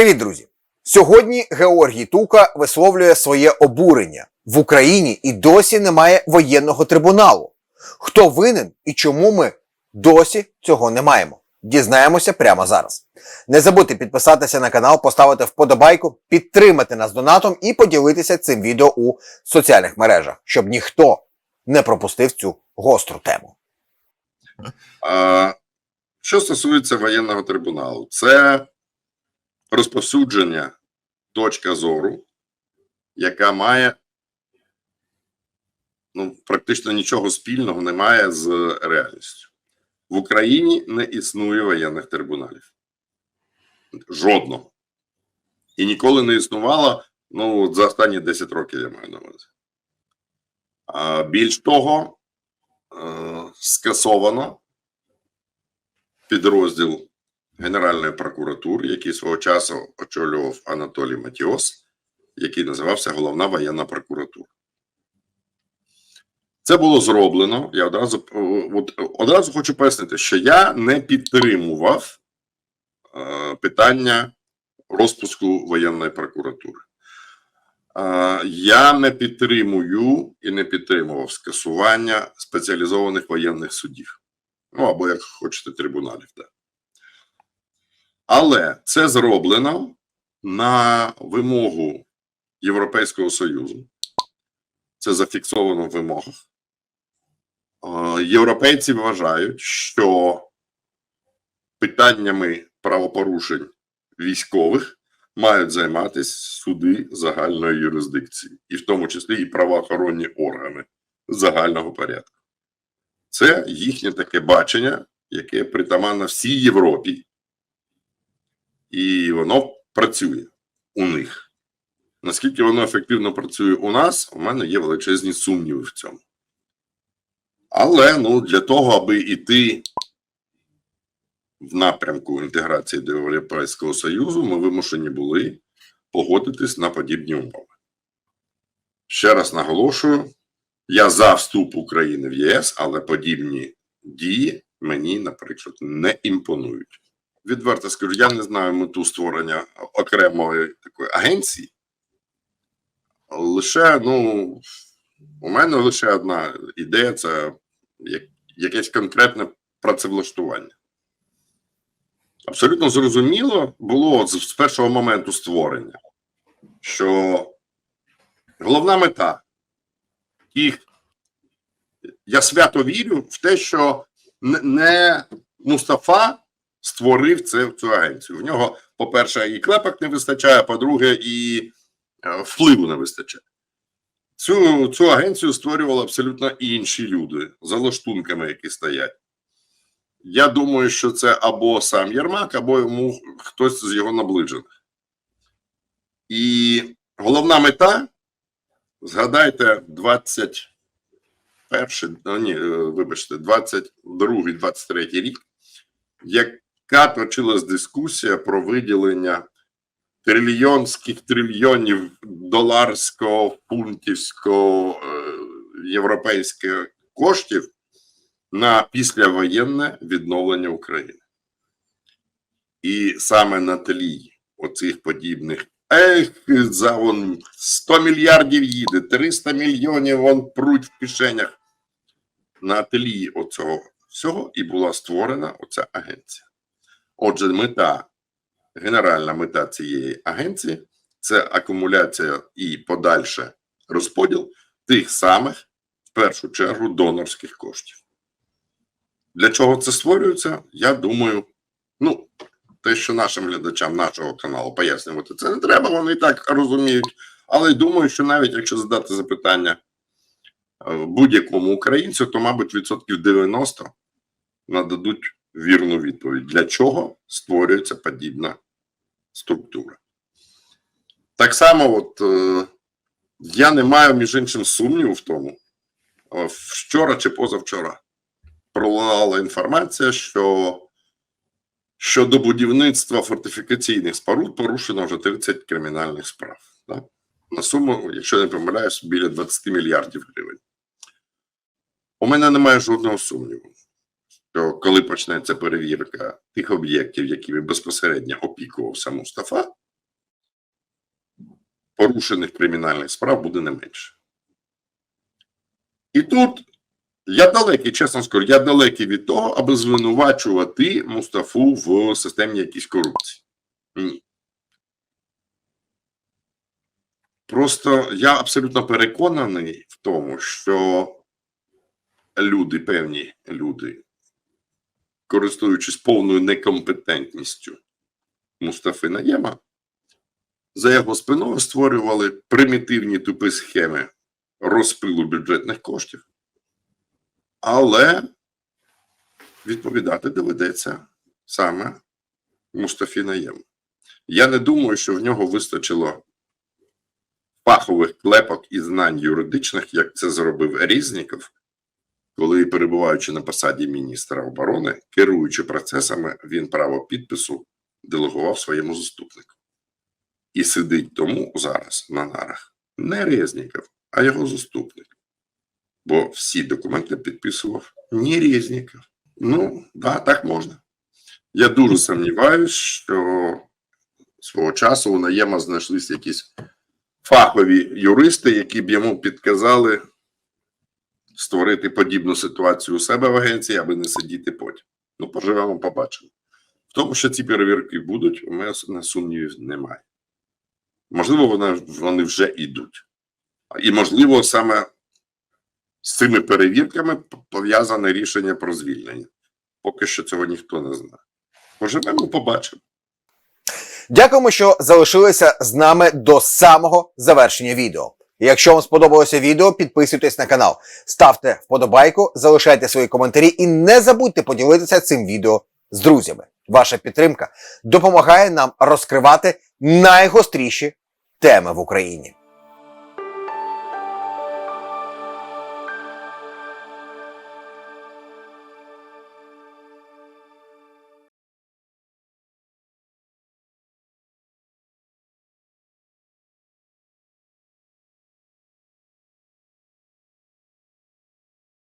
Привіт, друзі! Сьогодні Георгій Тука висловлює своє обурення. В Україні і досі немає воєнного трибуналу. Хто винен і чому ми досі цього не маємо? Дізнаємося прямо зараз. Не забудьте підписатися на канал, поставити вподобайку, підтримати нас донатом і поділитися цим відео у соціальних мережах, щоб ніхто не пропустив цю гостру тему. А, що стосується воєнного трибуналу, це розповсюдження точка зору, яка має ну, практично нічого спільного немає з реальністю. В Україні не існує воєнних трибуналів. Жодного. І ніколи не існувало ну, за останні 10 років, я маю на увазі. А, більш того, е, скасовано підрозділ Генеральної прокуратури, який свого часу очолював Анатолій Матіос, який називався Головна воєнна прокуратура. Це було зроблено. Я одразу от, одразу хочу пояснити, що я не підтримував е, питання розпуску воєнної прокуратури. Е, я не підтримую і не підтримував скасування спеціалізованих воєнних судів. Ну, або, як хочете, трибуналів. Так. Але це зроблено на вимогу Європейського Союзу. Це зафіксовано в вимогах. Е, Європейці вважають, що питаннями правопорушень військових мають займатися суди загальної юрисдикції, і в тому числі і правоохоронні органи загального порядку. Це їхнє таке бачення, яке притаманно всій Європі, і воно працює у них. Наскільки воно ефективно працює у нас, у мене є величезні сумніви в цьому. Але ну, для того, аби йти в напрямку інтеграції до Європейського Союзу, ми вимушені були погодитись на подібні умови. Ще раз наголошую. Я за вступ України в ЄС, але подібні дії мені, наприклад, не імпонують. Відверто скажу, я не знаю мету створення окремої такої агенції. Лише, ну, у мене лише одна ідея це якесь конкретне працевлаштування. Абсолютно зрозуміло було з першого моменту створення, що головна мета їх. Я свято вірю в те, що не Мустафа створив це, цю агенцію. В нього, по-перше, і клепок не вистачає, по-друге, і е, впливу не вистачає. Цю, цю агенцію створювали абсолютно інші люди за лаштунками, які стоять. Я думаю, що це або сам Єрмак, або йому хтось з його наближених. І головна мета Згадайте 21, ну, ні, е, вибачте, 22, 23 рік, яка точилась дискусія про виділення трильйонських трильйонів доларського, фунтівського, е, європейських коштів на післявоєнне відновлення України. І саме на тлі оцих подібних Ех, за вон 100 мільярдів їде, 300 мільйонів вон пруть в кишенях. На тлі оцього всього і була створена оця агенція. Отже, мета, генеральна мета цієї агенції це акумуляція і подальше розподіл тих самих, в першу чергу, донорських коштів. Для чого це створюється? Я думаю, ну, те, що нашим глядачам нашого каналу пояснювати це не треба, вони і так розуміють. Але думаю, що навіть якщо задати запитання е, будь-якому українцю, то, мабуть, відсотків 90 нададуть вірну відповідь, для чого створюється подібна структура. Так само, от е, я не маю між іншим сумніву в тому, е, вчора чи позавчора пролунала інформація, що щодо будівництва фортифікаційних споруд порушено вже 30 кримінальних справ. Так? На суму, якщо не помиляюсь, біля 20 мільярдів гривень. У мене немає жодного сумніву, що коли почнеться перевірка тих об'єктів, якими безпосередньо опікувався Мустафа, порушених кримінальних справ буде не менше. І тут я далекий, чесно скажу, я далекий від того, аби звинувачувати Мустафу в системній якійсь корупції. Ні. Просто я абсолютно переконаний в тому, що люди, певні люди, користуючись повною некомпетентністю Мустафи Наєма, за його спиною створювали примітивні тупі схеми розпилу бюджетних коштів. Але відповідати доведеться саме Мустафі Наєму. Я не думаю, що в нього вистачило фахових клепок і знань юридичних, як це зробив Різніков, коли, перебуваючи на посаді міністра оборони, керуючи процесами, він право підпису делегував своєму заступнику. І сидить тому зараз на нарах не Резніков, а його заступник. Бо всі документи підписував не Резніков. Ну, да, так можна. Я дуже сумніваюся, що свого часу у Наєма знайшлися якісь фахові юристи, які б йому підказали створити подібну ситуацію у себе в агенції, аби не сидіти потім. Ну, поживемо, побачимо. В тому, що ці перевірки будуть, у мене сумнівів немає. Можливо, вони, вони вже йдуть. І, можливо, саме з цими перевірками пов'язане рішення про звільнення. Поки що цього ніхто не знає. Поживемо, побачимо. Дякуємо, що залишилися з нами до самого завершення відео. Якщо вам сподобалося відео, підписуйтесь на канал, ставте вподобайку, залишайте свої коментарі і не забудьте поділитися цим відео з друзями. Ваша підтримка допомагає нам розкривати найгостріші теми в Україні.